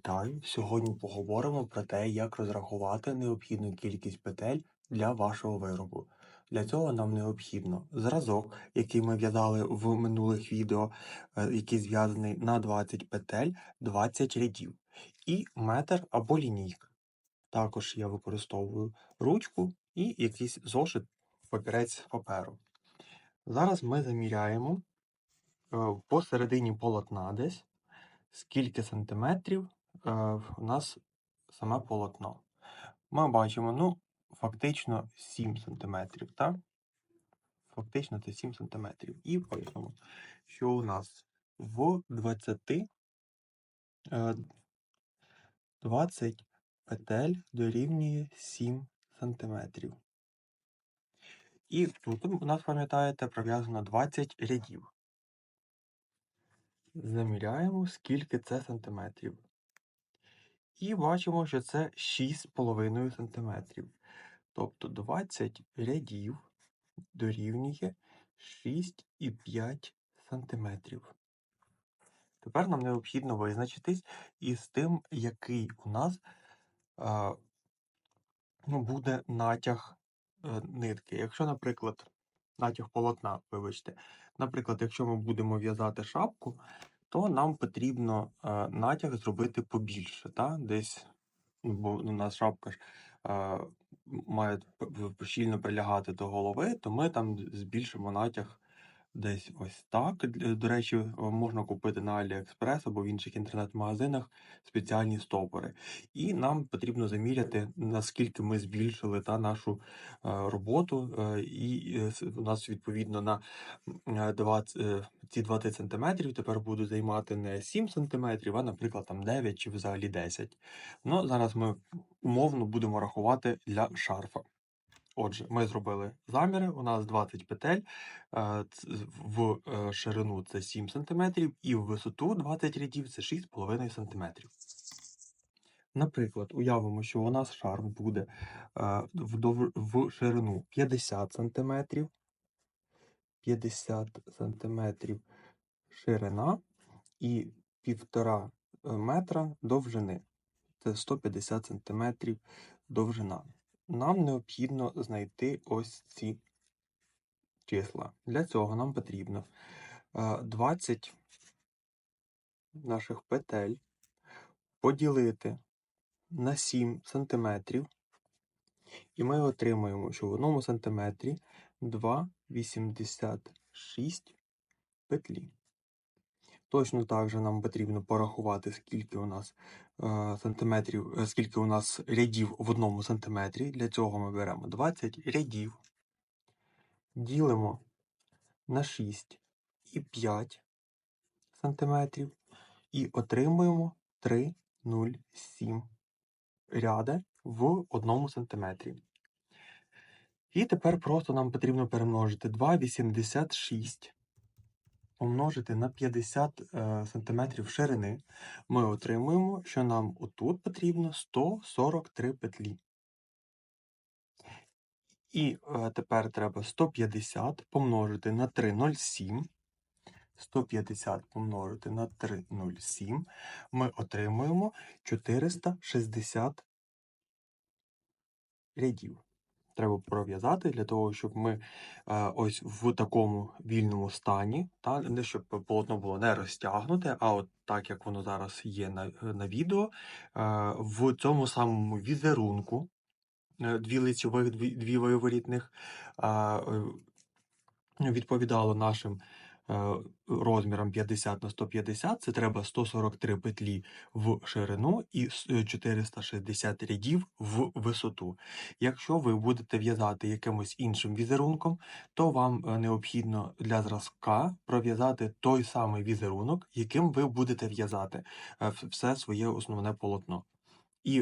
Вітаю! Сьогодні поговоримо про те, як розрахувати необхідну кількість петель для вашого виробу. Для цього нам необхідно зразок, який ми в'язали в минулих відео, е, який зв'язаний на 20 петель, 20 рядів, і метр або лінійка. Також я використовую ручку і якийсь зошит, папірець паперу. Зараз ми заміряємо е, посередині полотна десь скільки сантиметрів е, у нас саме полотно. Ми бачимо, ну, фактично 7 сантиметрів, так? Фактично це 7 сантиметрів. І бачимо, що у нас в 20, е, 20 петель дорівнює 7 сантиметрів. І тут у нас, пам'ятаєте, пров'язано 20 рядів. Заміряємо, скільки це сантиметрів. І бачимо, що це 6,5 сантиметрів. Тобто 20 рядів дорівнює 6,5 сантиметрів. Тепер нам необхідно визначитись із тим, який у нас ну, буде натяг е, нитки. Якщо, наприклад, натяг полотна, вибачте, наприклад, якщо ми будемо в'язати шапку, то нам потрібно е, натяг зробити побільше, та? десь, ну, бо у нас шапка ж е, має щільно прилягати до голови, то ми там збільшимо натяг десь ось так. До речі, можна купити на AliExpress або в інших інтернет-магазинах спеціальні стопори. І нам потрібно заміряти, наскільки ми збільшили та нашу е, роботу, е, і е, у нас відповідно на е, 20, е, ці 20 сантиметрів тепер будуть займати не 7 сантиметрів, а, наприклад, там 9 чи взагалі 10. Ну, зараз ми умовно будемо рахувати для шарфа. Отже, ми зробили заміри, у нас 20 петель, е, в е, ширину це 7 см і в висоту 20 рядів це 6,5 см. Наприклад, уявимо, що у нас шарф буде е, в ширину 50 см, 50 см ширина і 1,5 метра довжини. Це 150 см довжина. Нам необхідно знайти ось ці числа. Для цього нам потрібно е, 20 наших петель поділити на 7 см, і ми отримаємо, що в одному сантиметрі 2,86 петлі. Точно так же нам потрібно порахувати, скільки у нас е, сантиметрів, е, скільки у нас рядів в одному сантиметрі. Для цього ми беремо 20 рядів, ділимо на 6,5 сантиметрів і отримуємо 3,07 ряди в одному сантиметрі. І тепер просто нам потрібно перемножити 2,86 помножити на 50 е, см ширини, ми отримуємо, що нам отут потрібно 143 петлі. І е, тепер треба 150 помножити на 3,07. 150 помножити на 3,07. Ми отримуємо 460 рядів. Треба пров'язати для того, щоб ми е, ось в такому вільному стані, та не щоб полотно було не розтягнуте, а от так як воно зараз є на, на відео, е, в цьому самому візерунку е, дві лицьових, дві, дві виворітних е, е, відповідало нашим е, розмірам 50 на 150, це треба 143 петлі в ширину і с- е, 460 рядів в висоту. Якщо ви будете в'язати якимось іншим візерунком, то вам е, необхідно для зразка пров'язати той самий візерунок, яким ви будете в'язати все своє основне полотно. І,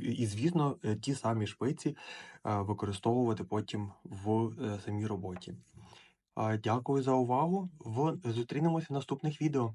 і звісно, ті самі шпиці використовувати потім в самій роботі. Дякую за увагу. В... Зустрінемося в наступних відео.